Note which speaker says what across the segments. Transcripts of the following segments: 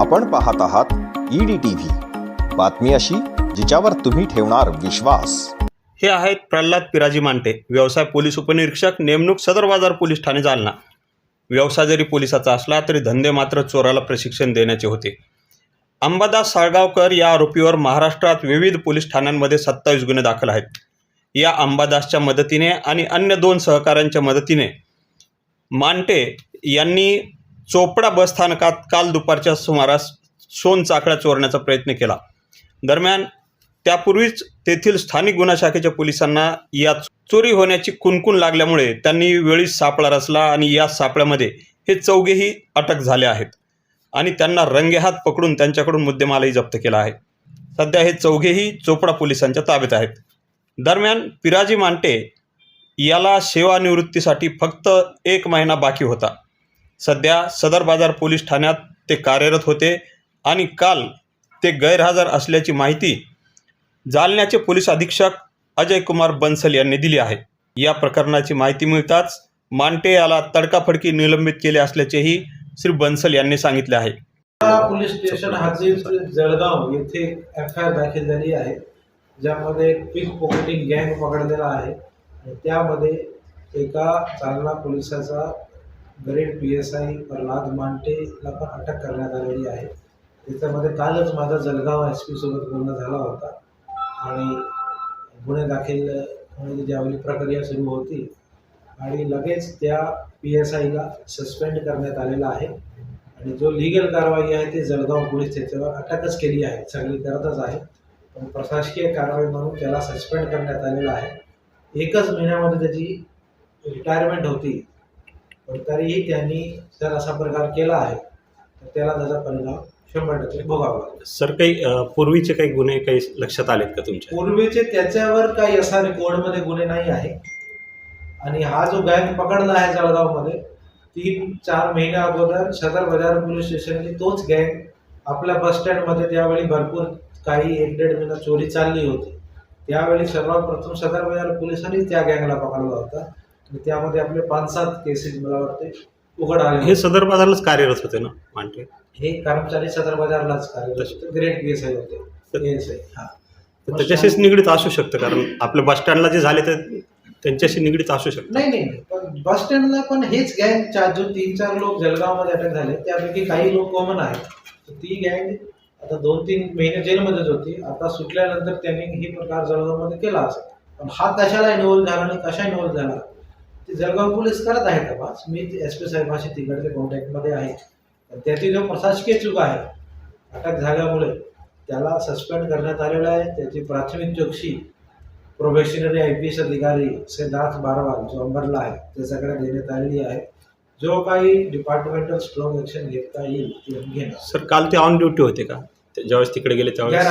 Speaker 1: आपण पाहत आहात ईडी टीव्ही बातमी अशी जिच्यावर तुम्ही ठेवणार विश्वास.
Speaker 2: हे आहेत प्रल्हाद पिराजी मांटे व्यवसाय पोलीस उपनिरीक्षक नेमणूक सदर बाजार पोलीस ठाणे जालना. व्यवसाय जरी पोलिसाचा असला तरी धंदे मात्र चोराला प्रशिक्षण देण्याचे होते. अंबादास साळगावकर या आरोपीवर महाराष्ट्रात विविध पोलीस ठाण्यांमध्ये सत्तावीस गुन्हे दाखल आहेत. या अंबादासच्या मदतीने आणि अन्य दोन सहकाऱ्यांच्या मदतीने मांटे यांनी चोपडा बसस्थानकात काल दुपारच्या सुमारास सोनचाकळ्या चोरण्याचा प्रयत्न केला. दरम्यान त्यापूर्वीच तेथील स्थानिक गुन्हा शाखेच्या पोलिसांना या चोरी होण्याची कुणकुण लागल्यामुळे त्यांनी वेळीच सापळा रचला आणि या सापळ्यामध्ये हे चौघेही अटक झाले आहेत आणि त्यांना रंगेहात पकडून त्यांच्याकडून मुद्देमालही जप्त केला आहे. सध्या हे चौघेही चोपडा पोलिसांच्या ताब्यात आहेत. दरम्यान पिराजी मांटे याला सेवानिवृत्तीसाठी फक्त एक महिना बाकी होता. सध्या सदर बाजार पोलीस ठाण्यात ते कार्यरत होते आणि काल ते गैरहजर असल्याची माहिती जालन्याचे पोलीस अधीक्षक अजय कुमार बन्सल यांनी दिली आहे. या प्रकरणाची माहिती मिळताच मांटे याला तडकाफडकी निलंबित केले असल्याचेही श्री बन्सल यांनी सांगितले आहे.
Speaker 3: पोलीस स्टेशन हद्दीत जळगाव येथे एफ आय आर दाखल झाली आहे ज्यामध्ये पिक पॉकेटिंग गँग पकडलेला आहे. त्यामध्ये एका चालना पोलिसाचा grade P S I Pralhad मांटेला पण अटक करण्यात आलेली आहे. त्याच्यामध्ये कालच माझा जळगाव एस पी सोबत बोलणं झाला होता. आणि गुन्हे दाखल होण्याची ज्यावेळी प्रक्रिया सुरू होती आणि लगेच त्या पी एस आयला सस्पेंड करण्यात आलेला आहे. आणि जो लिगल कारवाई आहे ती जळगाव पोलीस त्याच्यावर अटकच केली आहे. सगळी करतच आहे. पण प्रशासकीय कारवाई म्हणून त्याला सस्पेंड करण्यात आलेला आहे. एकच महिन्यामध्ये त्याची रिटायरमेंट होती. पण तरीही त्यांनी जर असा प्रकार केला आहे तर त्याला त्याचा परिणाम शंभर टक्के भोगावा लागेल
Speaker 2: सर काही अ, पूर्वीचे काही गुन्हे काही लक्षात आलेत का तुमच्या?
Speaker 3: पूर्वीचे त्याच्यावर काही असा रेकॉर्डमध्ये गुन्हे नाही आहे आणि हा जो गँग पकडला आहे जळगावमध्ये तीन चार महिन्या अगोदर सदर बाजार पोलीस स्टेशनने तोच गँग आपल्या बस स्टँडमध्ये त्यावेळी भरपूर काही एक दीड महिना चोरी चालली होती. त्यावेळी सर्वात प्रथम सदर बाजार पोलिसांनी त्या गँगला पकडला होता. त्यामध्ये आपले पाच सात केसेस मला वाटते उघड आले
Speaker 2: हे. सदर बाजारलाच कार्यरत होते ना मांटे
Speaker 3: हे कर्मचारी सदर बाजारलाच कार्यरत होते. ग्रेट पी एस आय होते हा.
Speaker 2: त्याच्याशीच निगडीत असू शकतं कारण आपल्या बस स्टँडला जे झाले ते त्यांच्याशी निगडीत असू शकतं.
Speaker 3: नाही नाही. पण बस स्टँडला पण हेच गँग चार जो तीन चार लोक जळगावमध्ये अटक झाले त्यापैकी काही लोक कॉमन आहेत. तर ती गँग आता दोन तीन महिने जेलमध्येच होती. आता सुटल्यानंतर त्यांनी ही प्रकार जळगावमध्ये केला असेल. पण हा कशाला इन्व्हॉल्व झाला आणि कशा इन्व्हॉल्व झाला? ते जळगाव पोलीस करत आहे तपास. मी एस पी साहेबांशी तिकडच्या कॉन्टॅक्टमध्ये आहे. त्याची जो प्रशासकीय चूक आहे अटक झाल्यामुळे त्याला सस्पेंड करण्यात आलेला आहे. त्याची प्राथमिक चौकशी प्रोबेशनरी आय पी एस अधिकारी सिद्धार्थ बारवाल जो अंबरला आहे त्याच्याकडे देण्यात आलेली आहे. जो काही डिपार्टमेंटल स्ट्रॉंग ॲक्शन घेता येईल ते घेणार.
Speaker 2: सर काल ते ऑन ड्युटी होते का? ते ज्यावेळेस तिकडे गेले त्यावेळेस?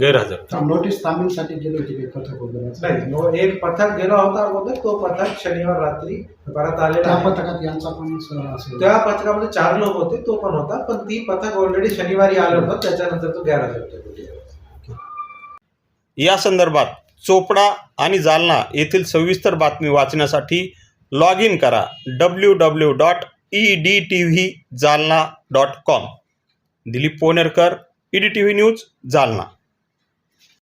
Speaker 3: गैरहजर
Speaker 4: नोटीस गेले होते काही पथक वगैरे
Speaker 3: नाही नो एक पथक गेला होता अगोदर तो पथक शनिवार रात्री परत आलेला
Speaker 4: त्या
Speaker 3: आहे.
Speaker 4: पथकात यांचा पण असेल
Speaker 3: त्या पथकामध्ये चार लोक होते तो पण होता पण ती पथक ऑलरेडी शनिवारी आलं होतं त्याच्यानंतर तो गैरहजर होते.
Speaker 2: या संदर्भात चोपडा आणि जालना येथील सविस्तर बातमी वाचण्यासाठी लॉग इन करा W W dot E D T V Jalna dot com Dilip Ponerkar E D T V news Jalna.